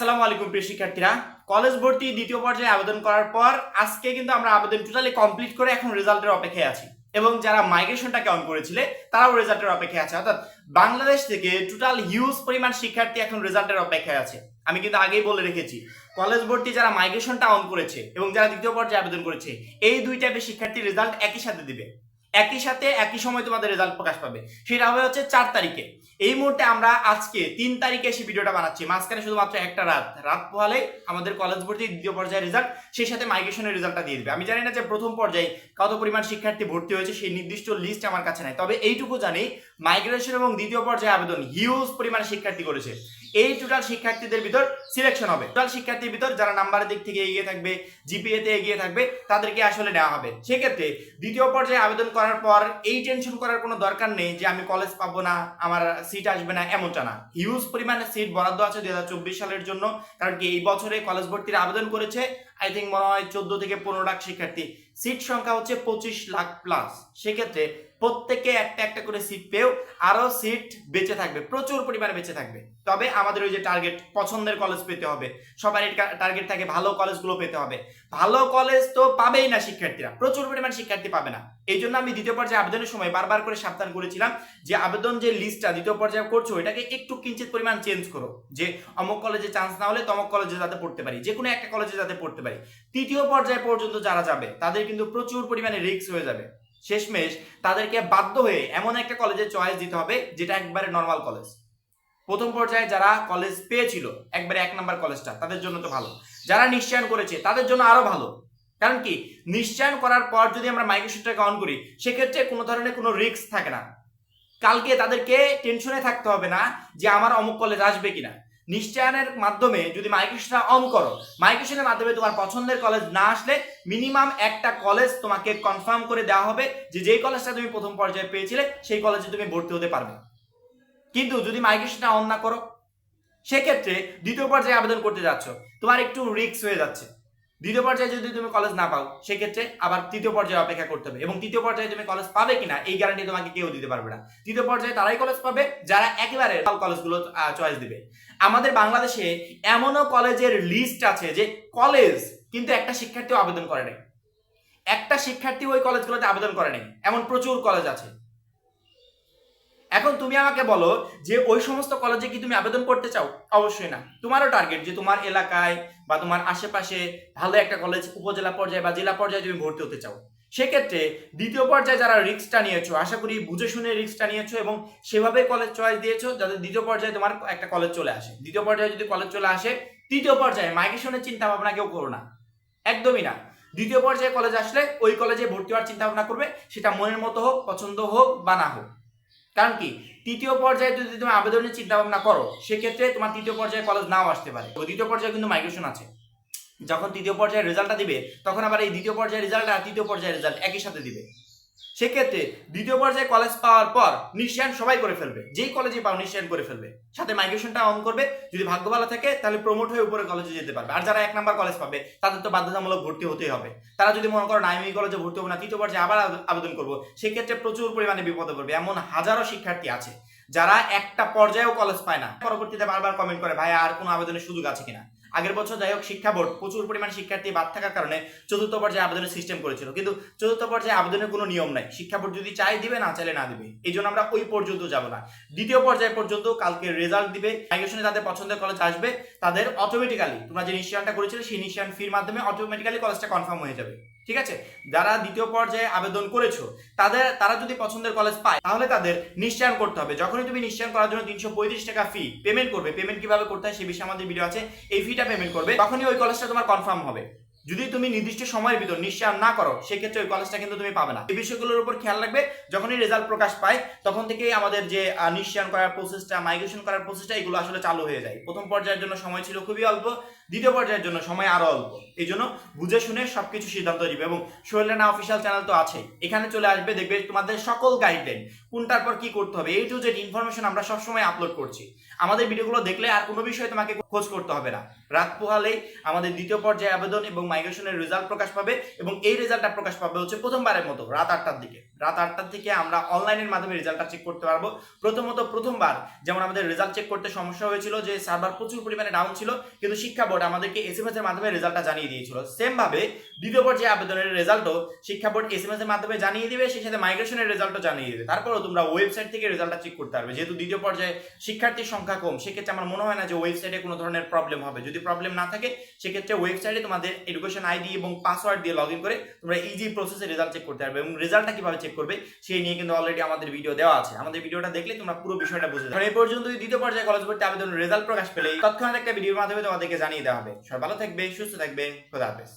আসসালামু আলাইকুম প্রিয় শিক্ষার্থীরা। কলেজ ভর্তি দ্বিতীয় পর্যায়ে আবেদন করার পর আজকে কিন্তু আমরা আবেদন টোটালি কমপ্লিট করে এখন রেজাল্টের অপেক্ষায় আছি। এবং যারা মাইগ্রেশনটাকে অন করেছিলে, তারাও রেজাল্টের অপেক্ষায় আছে। অর্থাৎ বাংলাদেশ থেকে টোটাল হিউজ পরিমাণ শিক্ষার্থী এখন রেজাল্টের অপেক্ষায় আছে। আমি কিন্তু আগেই বলে রেখেছি, কলেজ ভর্তি যারা মাইগ্রেশনটা অন করেছে এবং যারা দ্বিতীয় পর্যায়ে আবেদন করেছে, এই দুই টাইপের শিক্ষার্থী রেজাল্ট একই সাথে দিবে। একই সাথে একই সময় তোমাদের রেজাল্ট প্রকাশ পাবে। সেটা হবে হচ্ছে চার তারিখে। এই মুহূর্তে আমরা আজকে তিন তারিখে এসে ভিডিওটা বানাচ্ছি। মাঝখানে শুধুমাত্র একটা রাত। রাত পোহালে আমাদের কলেজ ভর্তি দ্বিতীয় পর্যায়ের রেজাল্ট সেই সাথে মাইগ্রেশনের রেজাল্টটা দিয়ে দেবে। আমি জানি না যে প্রথম পর্যায়ে কত পরিমাণ শিক্ষার্থী ভর্তি হয়েছে, সেই নির্দিষ্ট লিস্ট আমার কাছে নাই। তবে এইটুকু জানি মাইগ্রেশন এবং দ্বিতীয় পর্যায়ে আবেদন হিউজ পরিমাণ শিক্ষার্থী করেছে। এই টোটাল শিক্ষার্থীদের ভিতর সিলেকশন হবে। টোটাল শিক্ষার্থীর ভিতর যারা নাম্বারের দিক থেকে এগিয়ে থাকবে জিপিএ তে এগিয়ে থাকবে, তাদেরকে আসলে নেওয়া হবে। সেক্ষেত্রে দ্বিতীয় পর্যায়ে আবেদন করার পর এই টেনশন করার কোনো দরকার নেই যে আমি কলেজ পাবো না, আমার সিট আসবে না, এমনটা না। হিউজ পরিমাণে সিট বরাদ্দ আছে দুই হাজার চব্বিশ সালের জন্য, কারণ কি এই বছরে কলেজ ভর্তির আবেদন করেছে আই থিঙ্ক মনে হয় চোদ্দ থেকে পনেরো লাখ শিক্ষার্থী। সিট সংখ্যা হচ্ছে পঁচিশ লাখ প্লাস সেক্ষেত্রে প্রত্যেকে একটা একটা করে সিট পেয়েও আরও সিট বেঁচে থাকবে, প্রচুর পরিমাণে বেঁচে থাকবে। তবে আমাদের ওই যে টার্গেট পছন্দের কলেজ পেতে হবে। সবারই টার্গেট থাকে, ভালো কলেজগুলো পেতে হবে। ভালো কলেজ তো পাবেই না শিক্ষার্থীরা, প্রচুর পরিমাণ শিক্ষার্থী পাবে না। এই জন্য আমি দ্বিতীয় পর্যায়ে আবেদনের সময় বারবার করে সাবধান করেছিলাম যে আবেদন যে লিস্টটা দ্বিতীয় পর্যায়ে করছ, এটাকে একটু কিঞ্চিত পরিমাণ চেঞ্জ করো। যে অমুক কলেজে চান্স না হলে তমক কলেজে যাতে পড়তে পারি যে কোনো একটা কলেজে যাতে পড়তে পারি। তৃতীয় পর্যায়ে পর্যন্ত যারা যাবে, তাদের কিন্তু প্রচুর পরিমাণে রিস্ক হয়ে যাবে। শেষমেশ তাদেরকে বাধ্য হয়ে এমন একটা কলেজে চয়েস দিতে হবে, যেটা একবারে নর্মাল কলেজ প্রথম পর্যায়ে যারা কলেজ পেয়েছিল, একবারে এক নাম্বার কলেজটা তাদের জন্য তো ভালো। যারা নিশ্চয়ন করেছে, তাদের জন্য আরও ভালো। কারণ কি? নিশ্চয়ন করার পর যদি আমরা মাইগ্রেশনটাকে অন করি, সেক্ষেত্রে কোনো ধরনের কোনো রিস্ক থাকে না। কালকে তাদেরকে টেনশনে থাকতে হবে না যে আমার অমুক কলেজ আসবে কিনা। নিশ্চয়নের মাধ্যমে যদি মাইগ্রেশনটা অন করো মাইগ্রেশনের মাধ্যমে তোমার পছন্দের কলেজ না আসলে মিনিমাম একটা কলেজ তোমাকে কনফার্ম করে দেওয়া হবে যে যেই কলেজটা তুমি প্রথম পর্যায়ে পেয়েছিলে, সেই কলেজে তুমি ভর্তি হতে পারবে। কিন্তু যদি মাইগ্রেশনটা অন না করো, সেক্ষেত্রে দ্বিতীয় পর্যায়ে আবেদন করতে যাচ্ছ, তোমার একটু রিস্ক হয়ে যাচ্ছে। দ্বিতীয় পর্যায়ে যদি তুমি কলেজ না পাও, সেক্ষেত্রে আবার তৃতীয় পর্যায়ে অপেক্ষা করতে হবে। এবং তৃতীয় পর্যায়ে তুমি কলেজ পাবে কিনা, এই গ্যারান্টি তোমাকে কেউ দিতে পারবে না। তৃতীয় পর্যায়ে তারাই কলেজ পাবে, যারা একেবারে কলেজগুলো চয়েস দিবে। আমাদের বাংলাদেশে এমনও কলেজের লিস্ট আছে যে কলেজ কিন্তু একটা শিক্ষার্থীও আবেদন করে নাই। একটা শিক্ষার্থী ওই কলেজগুলোতে আবেদন করে নাই। এমন প্রচুর কলেজ আছে। এখন তুমি আমাকে বলো যে ওই সমস্ত কলেজে কি তুমি আবেদন করতে চাও? অবশ্যই না। তোমারও টার্গেট যে তোমার এলাকায় বা তোমার আশেপাশে ভালো একটা কলেজ উপজেলা পর্যায়ে বা জেলা পর্যায়ে তুমি ভর্তি হতে চাও। সেক্ষেত্রে দ্বিতীয় পর্যায়ে যারা রিক্সটা নিয়েছো, আশা করি বুঝে শুনে রিস্কটা নিয়েছো এবং সেভাবে কলেজ চয়েস দিয়েছ যাতে দ্বিতীয় পর্যায়ে তোমার একটা কলেজ চলে আসে। দ্বিতীয় পর্যায়ে যদি কলেজ চলে আসে, তৃতীয় পর্যায়ে মাইগ্রেশনের চিন্তা ভাবনা কেউ করো না। একদমই না। দ্বিতীয় পর্যায়ে কলেজ আসলে ওই কলেজে ভর্তি হওয়ার চিন্তা ভাবনা করবে, সেটা মনের মতো হোক, পছন্দ হোক বা না হোক। কারণ কি? তৃতীয় পর্যায়ে যদি তুমি আবেদনের চিন্তা ভাবনা করো, সেক্ষেত্রে তোমার তৃতীয় পর্যায়ে কলেজ নাও আসতে পারে। তো দ্বিতীয় পর্যায়ে কিন্তু মাইগ্রেশন আছে। যখন তৃতীয় পর্যায়ে রেজাল্টটা দিবে, তখন আবার এই দ্বিতীয় পর্যায়ের রেজাল্ট আর তৃতীয় পর্যায়ের রেজাল্ট একই সাথে দিবে। সেক্ষেত্রে দ্বিতীয় পর্যায়ে কলেজ পাওয়ার পর নিশ্চয়ন সবাই করে ফেলবে। যেই কলেজে পাও নিশ্চয়ন করে ফেলবে। সাথে মাইগ্রেশনটা অন করবে। যদি ভাগ্য ভালো থাকে, তাহলে প্রমোট হয়ে উপরে কলেজে যেতে পারবে। আর যারা এক নাম্বার কলেজ পাবে, তাদের তো বাধ্যতামূলক ভর্তি হতেই হবে। তারা যদি মনে করো নাইমি কলেজে ভর্তি হব না, তৃতীয় পর্যায়ে আবার আবেদন করব, সেক্ষেত্রে প্রচুর পরিমাণে বিপদে পড়বে। এমন হাজারো শিক্ষার্থী আছে, যারা একটা পর্যায়েও কলেজ পায় না। পরবর্তীতে বারবার কমেন্ট করে, ভাই, আর কোনো আবেদনের সুযোগ আছে কিনা? আগের বছর যাই হোক, শিক্ষা বোর্ড প্রচুর পরিমাণ শিক্ষার্থী বাদ থাকার কারণে চতুর্থ পর্যায়ে আবেদনের সিস্টেম করেছিল। কিন্তু চতুর্থ পর্যায়ে আবেদনের কোনো নিয়ম নাই। শিক্ষা বোর্ড যদি চাই দিবে, না চাইলে না দিবে। এই জন্য আমরা ওই পর্যন্ত যাব না। দ্বিতীয় পর্যায় পর্যন্ত কালকে রেজাল্ট দিবে। মাইগ্রেশনে যাদের পছন্দের কলেজ আসবে, তাদের অটোমেটিক্যালি তোমরা যে নিশ্চয়নটা করেছিলে, সেই নিশ্চয়ন ফির মাধ্যমে অটোমেটিক্যালি কলেজটা কনফার্ম হয়ে যাবে। ঠিক আছে? যারা দ্বিতীয় পর্যায়ে আবেদন করেছ, তাদের, তারা যদি পছন্দের কলেজ পায়, তাহলে তাদের নিশ্চয়ন করতে হবে। যখনই তুমি নিশ্চয়ন করার জন্য তিনশো পঁয়ত্রিশ টাকা ফি পেমেন্ট করবে পেমেন্ট কীভাবে করতে হয় সে বিষয়ে আমাদের ভিডিও আছে, এই ফিটা পেমেন্ট করবে, তখনই ওই কলেজটা তোমার কনফার্ম হবে। যদি তুমি নির্দিষ্ট সময়ের ভিতর নিশ্চয় না করো, সেক্ষেত্রে ওই কলেজটা কিন্তু তুমি পাবে না। এই বিষয়গুলোর উপর খেয়াল রাখবে, যখনই রেজাল্ট প্রকাশ পায়, তখন থেকেই আমাদের যে নিশ্চয়ন করার প্রসেসটা মাইগ্রেশন করার প্রসেসটা এগুলো আসলে চালু হয়ে যায়। প্রথম পর্যায়ের জন্য সময় ছিল খুবই অল্প দ্বিতীয় পর্যায়ের জন্য সময় আরও অল্প। এই জন্য বুঝে শুনে সবকিছু সিদ্ধান্ত নিবে এবং শৈলানা অফিসিয়াল চ্যানেল তো আছেই। এখানে চলে আসবে, দেখবে তোমাদের সকল গাইডলাইন কোনটার পর কি করতে হবে এই টু জেড ইনফরমেশন আমরা সবসময় আপলোড করছি। আমাদের ভিডিওগুলো দেখলে আর কোনো বিষয়ে তোমাকে খোঁজ করতে হবে না। রাত পোহালেই আমাদের দ্বিতীয় পর্যায়ে আবেদন এবং মাইগ্রেশনের রেজাল্ট প্রকাশ পাবে এবং এই রেজাল্টটা প্রকাশ পাবে হচ্ছে প্রথমবারের মতো, রাত আটটার দিকে। রাত আটটার থেকে আমরা অনলাইনের মাধ্যমে রেজাল্টটা চেক করতে পারব। প্রথমত প্রথমবার যেমন আমাদের রেজাল্ট চেক করতে সমস্যা হয়েছিল যে সার্ভার প্রচুর পরিমাণে ডাউন ছিল, কিন্তু শিক্ষা আমাদেরকে এসএমএস এর মাধ্যমে রেজাল্টটা জানিয়ে দিয়েছিল। সেম ভাবে দ্বিতীয় পর্যায়ে আবেদনের রেজাল্টও শিক্ষা বোর্ড এসএমএস এর মাধ্যমে জানিয়ে দিবে, সেই সাথে মাইগ্রেশনের রেজাল্টও জানিয়ে দিবে। তারপরেও তোমরা ওয়েবসাইট থেকে রেজাল্টটা চেক করতে পারবে। যেহেতু দ্বিতীয় পর্যায়ে শিক্ষার্থীর সংখ্যা কম, সেক্ষেত্রে আমার মনে হয় না যে ওয়েবসাইটে কোনো ধরনের প্রবলেম হবে। যদি প্রবলেম না থাকে, সেক্ষেত্রে ওয়েবসাইটে তোমাদের এডুকেশন আইডি এবং পাসওয়ার্ড দিয়ে লগ ইন করে তোমরা ইজি প্রসেসে রেজাল্ট চেক করতে পারবে এবং রেজাল্টটা কীভাবে চেক করবে সেই নিয়ে কিন্তু অলরেডি আমাদের ভিডিও দেওয়া আছে। আমাদের ভিডিওটা দেখলে তোমরা পুরো বিষয়টা বুঝে যাবে। এই পর্যন্ত দ্বিতীয় পর্যায়ে কলেজ ভর্তি আবেদনের রেজাল্ট প্রকাশ পেলে তৎক্ষণাৎ একটা ভিডিওর মাধ্যমে তোমাদেরকে জানিয়ে দেওয়া হবে। সবাই ভালো থাকবে সুস্থ থাকবে খোদা হাফেজ।